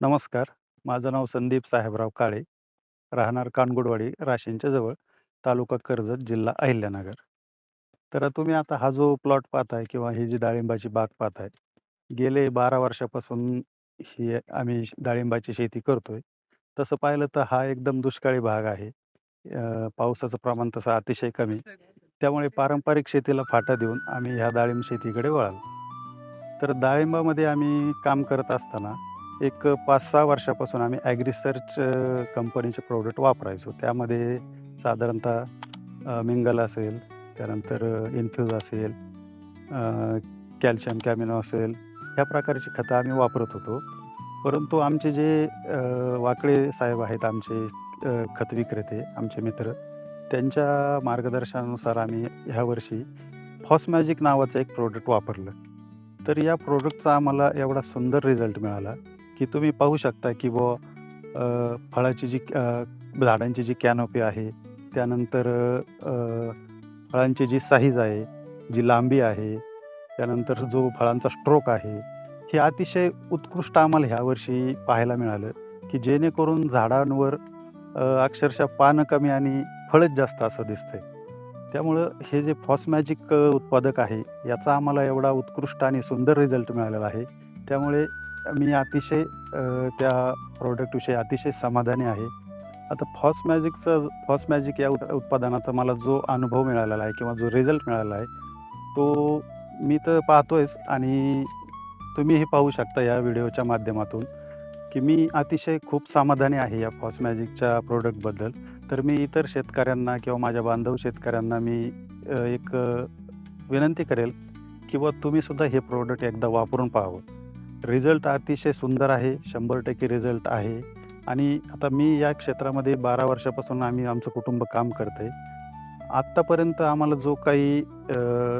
नमस्कार. माझं नाव संदीप साहेबराव काळे, राहणार कानगुडवाडी, राशींच्या जवळ, तालुका कर्जत, जिल्हा अहिल्यानगर. तर तुम्ही आता हा जो प्लॉट पाहताय किंवा ही जी डाळिंबाची बाग पाहताय, गेले 12 वर्षापासून ही आम्ही डाळिंबाची शेती करतोय. तसं पाहिलं तर हा एकदम दुष्काळी भाग आहे. पावसाचं प्रमाण तसं अतिशय कमी. त्यामुळे पारंपरिक शेतीला फाटा देऊन आम्ही ह्या डाळिंब शेतीकडे वळालो. तर डाळिंबामध्ये आम्ही काम करत असताना एक 5-6 वर्षापासून आम्ही ॲग्रिसर्च कंपनीचे प्रोडक्ट वापरायचो. त्यामध्ये साधारणतः मिंगल असेल, त्यानंतर इन्फ्यूज असेल, कॅल्शियम कॅमिनो असेल, ह्या प्रकारची खतं आम्ही वापरत होतो. परंतु आमचे जे वाकळे साहेब आहेत आमचे खत विक्रेते, आमचे मित्र, त्यांच्या मार्गदर्शनानुसार आम्ही ह्यावर्षी फॉस्मॅजिक नावाचं एक प्रोडक्ट वापरलं. तर या प्रोडक्टचा आम्हाला एवढा सुंदर रिझल्ट मिळाला, की तुम्ही पाहू शकता की बुवा फळाची जी झाडांची जी कॅनोपी आहे, त्यानंतर फळांची जी साईज आहे, जी लांबी आहे, त्यानंतर जो फळांचा स्ट्रोक आहे, हे अतिशय उत्कृष्ट आम्हाला ह्यावर्षी पाहायला मिळालं, की जेणेकरून झाडांवर अक्षरशः पानं कमी आणि फळच जास्त असं दिसतंय. त्यामुळं हे जे फॉसमॅजिक उत्पादक आहे, याचा आम्हाला एवढा उत्कृष्ट आणि सुंदर रिझल्ट मिळालेला आहे. त्यामुळे मी अतिशय त्या प्रॉडक्टविषयी अतिशय समाधानी आहे. आता फॉसमॅजिकचा फॉसमॅजिक या उत्पादनाचा मला जो अनुभव मिळालेला आहे किंवा जो रिझल्ट मिळालेला आहे, तो मी तर पाहतोयच आणि तुम्हीही पाहू शकता या व्हिडिओच्या माध्यमातून, की मी अतिशय खूप समाधानी आहे या फॉसमॅजिकच्या प्रोडक्टबद्दल तर मी इतर शेतकऱ्यांना किंवा माझ्या बांधव शेतकऱ्यांना मी एक विनंती करेल, की बुवा तुम्ही सुद्धा हे प्रोडक्ट एकदा वापरून पाहावं. रिझल्ट अतिशय सुंदर आहे. 100% रिझल्ट आहे आणि आता मी या क्षेत्रामध्ये 12 वर्षापासून आम्ही आमचं कुटुंब काम करतंय. आत्तापर्यंत आम्हाला जो काही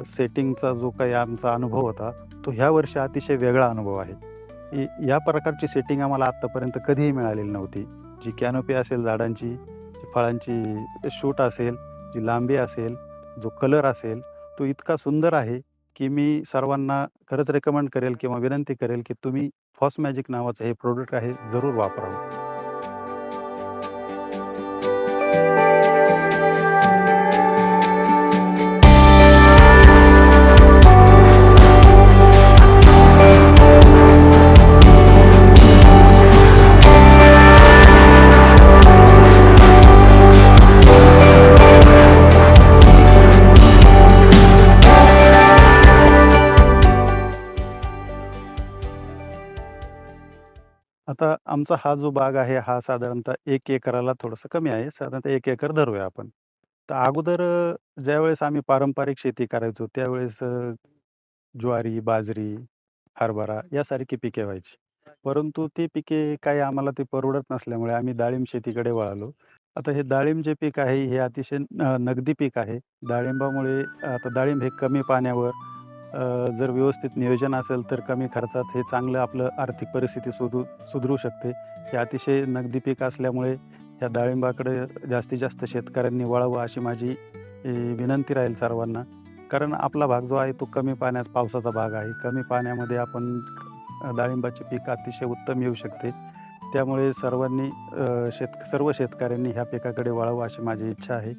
सेटिंगचा जो काही आमचा अनुभव होता, तो ह्या वर्षी अतिशय वेगळा अनुभव आहे. या प्रकारची सेटिंग आम्हाला आत्तापर्यंत कधीही मिळालेली नव्हती. जी कॅनोपी असेल झाडांची, फळांची शूट असेल, जी लांबी असेल, जो कलर असेल, तो इतका सुंदर आहे, की मी सर्वांना खरंच रेकमेंड करेल किंवा विनंती करेल, की तुम्ही फॉसमॅजिक नावाचं हे प्रोडक्ट आहे, जरूर वापरावं. आता आमचा हा जो बाग आहे, हा साधारणतः 1 एकराला थोडंसं कमी आहे. साधारणतः 1 एकर धरूया आपण. तर अगोदर अ, ज्यावेळेस आम्ही पारंपरिक शेती करायचो, त्यावेळेस अ, ज्वारी, बाजरी, हरभरा यासारखी पिके व्हायची. परंतु ती पिके काही आम्हाला ते परवडत नसल्यामुळे आम्ही डाळिंब शेतीकडे वळालो. आता हे डाळिंब जे पीक आहे, हे अतिशय अ, नगदी पीक आहे. डाळिंबामुळे आता डाळिंब हे कमी पाण्यावर जर व्यवस्थित नियोजन असेल, तर कमी खर्चात हे चांगलं आपलं आर्थिक परिस्थिती सुधू सुधरू शकते. हे अतिशय नगदी पीक असल्यामुळे ह्या डाळिंबाकडे जास्तीत जास्त शेतकऱ्यांनी वळावं अशी माझी विनंती राहील सर्वांना. कारण आपला भाग जो आहे तो कमी पाण्यात पावसाचा भाग आहे. कमी पाण्यामध्ये आपण डाळिंबाचे पीक अतिशय उत्तम येऊ शकते. त्यामुळे सर्वांनी शेत सर्व शेतकऱ्यांनी ह्या पिकाकडे वळावं अशी माझी इच्छा आहे.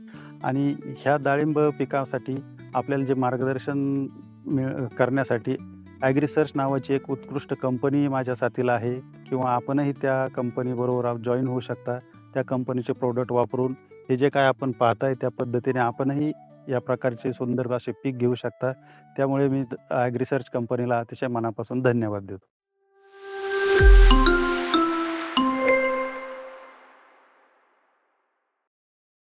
आणि ह्या डाळिंब पिकासाठी आपल्याला जे मार्गदर्शन करण्यासाठी ॲग्रिसर्च नावाची एक उत्कृष्ट कंपनी माझ्या साथीला आहे किंवा आपणही त्या कंपनीबरोबर जॉईन होऊ शकता. त्या कंपनीचे प्रोडक्ट वापरून हे जे काय आपण पाहताय त्या पद्धतीने आपणही या प्रकारचे सुंदर असे पीक घेऊ शकता. त्यामुळे मी ॲग्रिसर्च कंपनीला अतिशय मनापासून धन्यवाद देतो.